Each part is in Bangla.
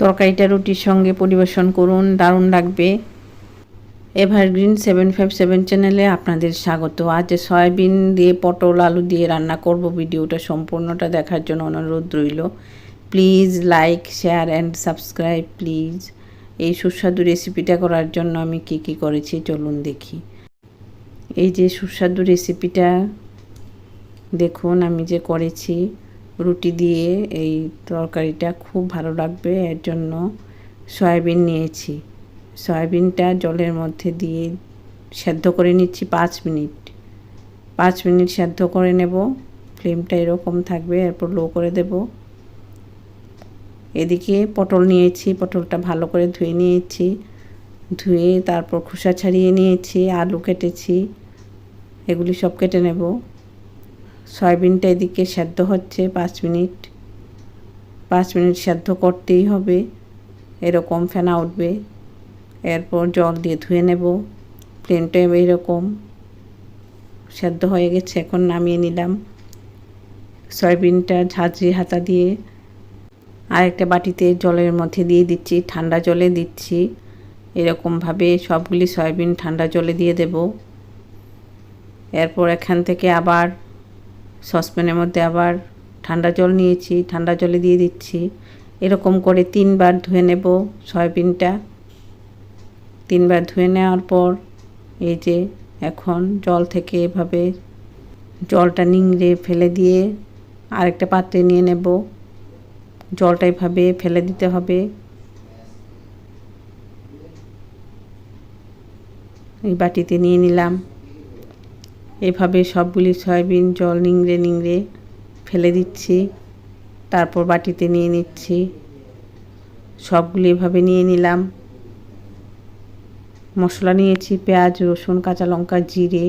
তরকারিটা রুটির সঙ্গে পরিবেশন করুন, দারুণ লাগবে। এভারগ্রিন সেভেন ফাইভ সেভেন চ্যানেলে আপনাদের স্বাগত। আজ সয়াবিন দিয়ে, পটল, আলু দিয়ে রান্না করব। ভিডিওটা সম্পূর্ণটা দেখার জন্য অনুরোধ রইল। Please like share and subscribe please এই সুস্বাদু রেসিপিটা করার জন্য আমি কি কি করেছি চলুন দেখি। এই যে সুস্বাদু রেসিপিটা দেখুন আমি যে করেছি। রুটি দিয়ে এই তরকারিটা খুব ভালো লাগবে, এর জন্য সয়াবিন নিয়েছি। সয়াবিনটা জলের মধ্যে দিয়ে সেদ্ধ করে নিচ্ছি পাঁচ মিনিট। পাঁচ মিনিট সেদ্ধ করে নেব, ফ্লেমটা এরকম থাকবে, এরপর লো করে দেব। এদিকে পটল নিয়েছি, পটলটা ভালো করে ধুয়ে নিয়েছি। ধুয়ে তারপর খোসা ছাড়িয়ে নিয়েছি, আলু কেটেছি, এগুলি সব কেটে নেব। সয়াবিনটা এদিকে সেদ্ধ হচ্ছে, পাঁচ মিনিট। পাঁচ মিনিট সেদ্ধ করতেই হবে। এরকম ফেনা উঠবে। এরপর জল দিয়ে ধুয়ে নেব। প্লেনটা এরকম সেদ্ধ হয়ে গেছে, এখন নামিয়ে নিলাম। সয়াবিনটা ঝাঁঝরি হাতা দিয়ে আরেকটা বাটিতে জলের মধ্যে দিয়ে দিচ্ছি, ঠান্ডা জলে দিচ্ছি। এরকমভাবে সবগুলি সয়াবিন ঠান্ডা জলে দিয়ে দেব। এরপর এখান থেকে আবার সসপ্যানের মধ্যে আবার ঠান্ডা জল নিয়েছি, ঠান্ডা জলে দিয়ে দিচ্ছি। এরকম করে তিনবার ধুয়ে নেব সয়াবিনটা। তিনবার ধুয়ে নেওয়ার পর এই যে এখন জল থেকে এভাবে জলটা নিংড়ে ফেলে দিয়ে আরেকটা পাত্রে নিয়ে নেব। জলটা এভাবে ফেলে দিতে হবে। এই বাটিতে নিয়ে নিলাম। এভাবে সবগুলি সয়াবিন, জল নিংড়ে নিংড়ে ফেলে দিচ্ছি। তারপর বাটিতে নিয়ে নিচ্ছি। সবগুলি এভাবে নিয়ে নিলাম। মশলা নিয়েছি, পেঁয়াজ, রসুন, কাঁচা লঙ্কা, জিরে।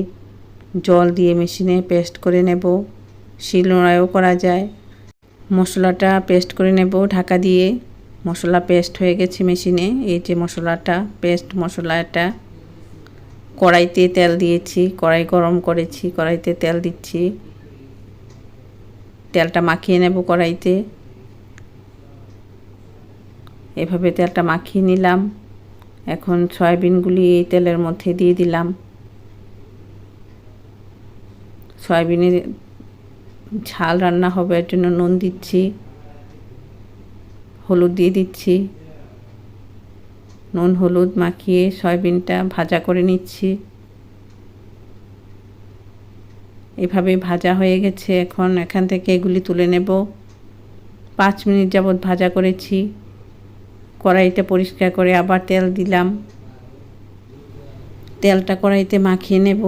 জল দিয়ে মেশিনে পেস্ট করে নেব। শিলনোড়ায়ও করা যায়। মশলাটা পেস্ট করে নেব ঢাকা দিয়ে। মশলা পেস্ট হয়ে গেছে মেশিনে। এই যে মশলাটা, পেস্ট মশলাটা। কড়াইতে তেল দিয়েছি, কড়াই গরম করেছি, কড়াইতে তেল দিচ্ছি। তেলটা মাখিয়ে নেব কড়াইতে। এভাবে তেলটা মাখিয়ে নিলাম। এখন সয়াবিনগুলি এই তেলের মধ্যে দিয়ে দিলাম। সয়াবিনের ঝাল রান্না হবে, এর জন্য নুন দিচ্ছি, হলুদ দিয়ে দিচ্ছি। নুন, হলুদ মাখিয়ে সয়াবিনটা ভাজা করে নিচ্ছি। এভাবে ভাজা হয়ে গেছে। এখন এখান থেকে এগুলি তুলে নেব। পাঁচ মিনিট যাবৎ ভাজা করেছি। কড়াইটা পরিষ্কার করে আবার তেল দিলাম। তেলটা কড়াইতে মাখিয়ে নেব।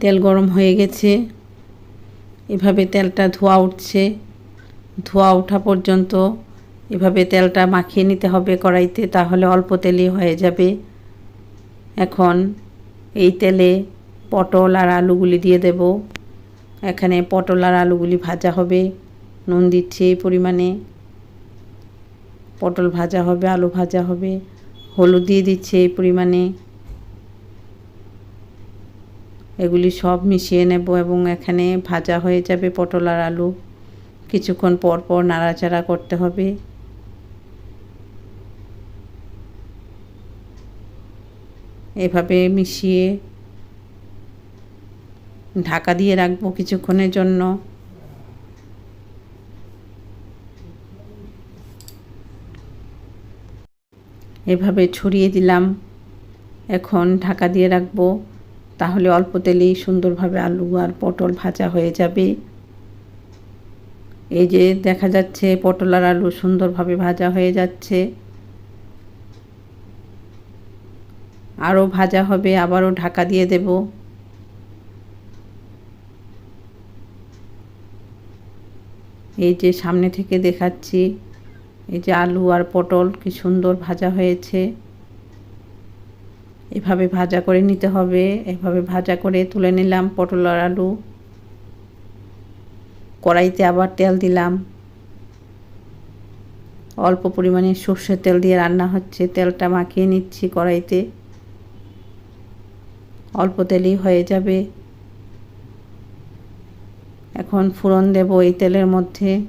তেল গরম হয়ে গেছে। এভাবে তেলটা ধোয়া উঠছে। ধোয়া ওঠা পর্যন্ত এভাবে তেলটা মাখিয়ে নিতে হবে কড়াইতে, তাহলে অল্প তেলই হয়ে যাবে। এখন এই তেলে পটল আর আলুগুলি দিয়ে দেব। এখানে পটল আর আলুগুলি ভাজা হবে। নুন দিচ্ছি এই পরিমাণে। পটল ভাজা হবে, আলু ভাজা হবে। হলুদ দিয়ে দিচ্ছে এই পরিমাণে। এগুলি সব মিশিয়ে নেব এবং এখানে ভাজা হয়ে যাবে পটল আর আলু। কিছুক্ষণ পর পর নাড়াচাড়া করতে হবে। এভাবে মিশিয়ে ঢাকা দিয়ে রাখব কিছুক্ষণের জন্য। এভাবে ছড়িয়ে দিলাম। এখন ঢাকা দিয়ে রাখব। তাহলে অল্প তেলেই সুন্দরভাবে আলু আর পটল ভাজা হয়ে যাবে। এই যে দেখা যাচ্ছে, পটল আর আলু সুন্দরভাবে ভাজা হয়ে যাচ্ছে। আরও ভাজা হবে, আবারও ঢাকা দিয়ে দেব। এই যে সামনে থেকে দেখাচ্ছি, এই যে আলু আর পটল কি সুন্দর ভাজা হয়েছে। এভাবে ভাজা করে নিতে হবে, এভাবে ভাজা করে তুলে নিলাম পটল আর আলু। কড়াইতে আবার তেল দিলাম। অল্প পরিমাণে সর্ষের তেল দিয়ে রান্না হচ্ছে, তেলটা মাখিয়ে নিচ্ছি কড়াইতে। অল্প তেলেই হয়ে যাবে। এখন ফোড়ন দেব এই তেলের মধ্যে।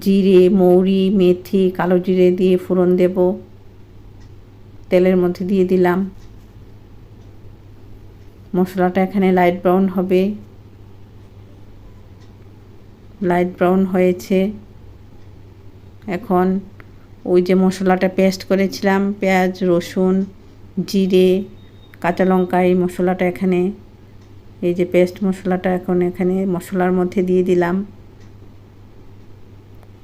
জিরে, মৌরি, মেথি, কালো জিরে দিয়ে ফোড়ন দেব। তেলের মধ্যে দিয়ে দিলাম। মশলাটা এখানে লাইট ব্রাউন হবে। লাইট ব্রাউন হয়েছে। এখন ওই যে মশলাটা পেস্ট করেছিলাম, পেঁয়াজ, রসুন, জিরে, কাঁচা লঙ্কা, এই মশলাটা এখানে, এই যে পেস্ট মশলাটা এখন এখানে মশলার মধ্যে দিয়ে দিলাম।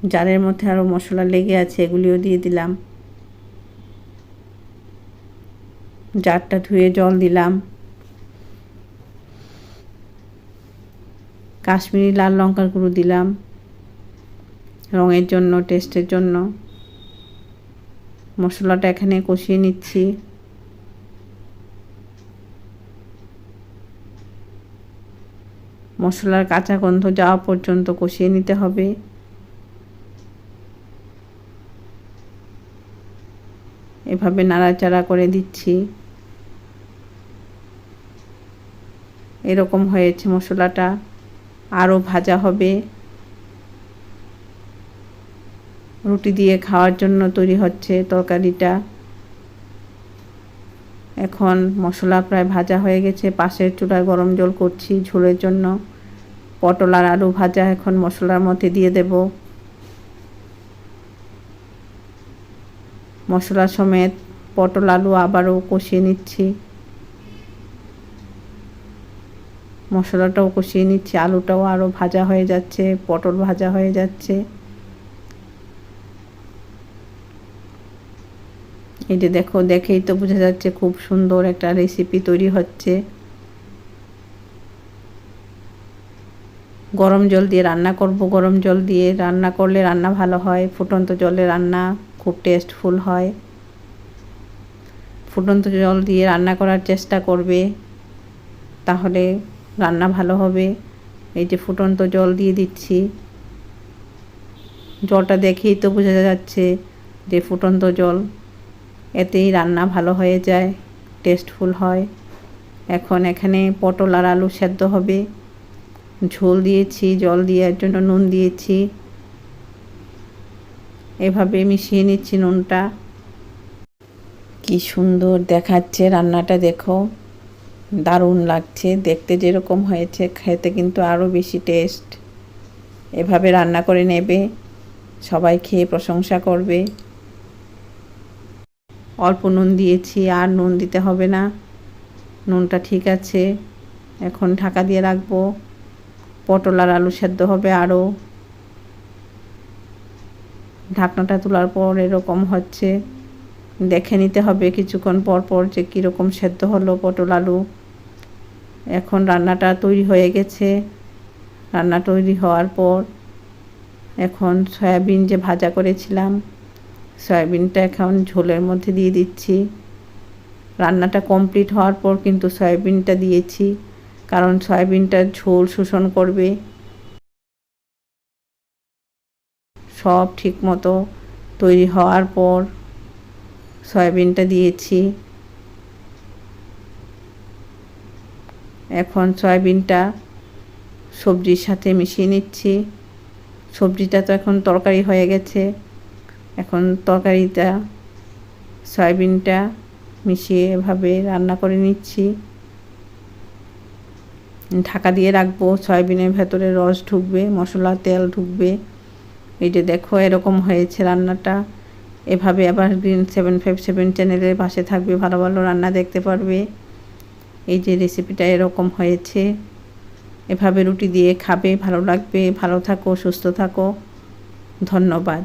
জারের মধ্যে আরও মশলা লেগে আছে, এগুলিও দিয়ে দিলাম। জারটা ধুয়ে জল দিলাম। কাশ্মীরি লাল লঙ্কার গুঁড়ো দিলাম। রঙের জন্য টেস্টের জন্য। মশলাটা এখানে কষিয়ে নিচ্ছি। মশলার কাঁচা গন্ধ যাওয়া পর্যন্ত কষিয়ে নিতে হবে। এভাবে নাড়াচাড়া করে দিচ্ছি। এরকম হয়েছে মশলাটা। আরও ভাজা হবে। রুটি দিয়ে খাওয়ার জন্য তৈরি হচ্ছে তরকারিটা। এখন মশলা প্রায় ভাজা হয়ে গেছে। পাশের চুলায় গরম জল করছি ঝোলের জন্য। পটল আর আলু ভাজা এখন মশলার মধ্যে দিয়ে দেব। মশলা সমেত পটল, আলু আবারও কষিয়ে নিচ্ছি। মশলাটাও কষিয়ে নিচ্ছি। আলুটাও আরও ভাজা হয়ে যাচ্ছে, পটল ভাজা হয়ে যাচ্ছে। এই যে দেখো, দেখেই তো বোঝা যাচ্ছে খুব সুন্দর একটা রেসিপি তৈরি হচ্ছে। গরম জল দিয়ে রান্না করব, গরম জল দিয়ে রান্না করলে রান্না ভালো হয়, ফুটন্ত জলে রান্না খুব টেস্টফুল হয়। ফুটন্ত জল দিয়ে রান্না করার চেষ্টা করবে, তাহলে রান্না ভালো হবে। এই যে ফুটন্ত জল দিয়ে দিচ্ছি। জলটা দেখেই তো বোঝা যাচ্ছে যে ফুটন্ত জল এতেই রান্না ভালো হয়ে যায় টেস্টফুল হয়। এখন এখানে পটল আর আলু সেদ্ধ হবে। ঝোল দিয়েছি, জল দেওয়ার জন্য নুন দিয়েছি। এভাবে মিশিয়ে নিচ্ছি নুনটা। কি সুন্দর দেখাচ্ছে রান্নাটা, দেখো। দারুণ লাগছে, দেখতে যেরকম হয়েছে, খেতে কিন্তু আরও বেশি টেস্ট এভাবে রান্না করে নেবে, সবাই খেয়ে প্রশংসা করবে। অল্প নুন দিয়েছি, আর নুন দিতে হবে না। নুনটা ঠিক আছে। এখন ঢাকা দিয়ে রাখব। পটল আর আলু সেদ্ধ হবে আরও। ঢাকনাটা তোলার পর এরকম হচ্ছে। দেখে নিতে হবে কিছুক্ষণ পর পর যে কীরকম সেদ্ধ হলো পটল, আলু। এখন রান্নাটা তৈরি হয়ে গেছে। রান্না তৈরি হওয়ার পর এখন সয়াবিন যে ভাজা করেছিলাম সয়াবিনটা এখন ঝোলের মধ্যে দিয়ে দিচ্ছি। রান্নাটা কমপ্লিট হওয়ার পর কিন্তু সয়াবিনটা দিয়েছি, কারণ সয়াবিনটা ঝোল শোষণ করবে। সব ঠিক মতো তৈরি হওয়ার পর সয়াবিনটা দিয়েছি। এখন সয়াবিনটা সবজির সাথে মিশিয়ে নিচ্ছি। সবজিটা তো এখন তরকারি হয়ে গেছে। এখন তরকারিটা, সয়াবিনটা মিশিয়ে এভাবে রান্না করে নিচ্ছি। ঢাকা দিয়ে রাখব, সয়াবিনের ভেতরে রস ঢুকবে, মশলা, তেল ঢুকবে। এই যে দেখো, এরকম হয়েছে রান্নাটা। এভাবে আবার গ্রিন সেভেন ফাইভ সেভেন চ্যানেলের পাশে থাকবে, ভালো ভালো রান্না দেখতে পারবে। এই যে রেসিপিটা এরকম হয়েছে। এভাবে রুটি দিয়ে খাবে, ভালো লাগবে। ভালো থাকো, সুস্থ থাকো। ধন্যবাদ।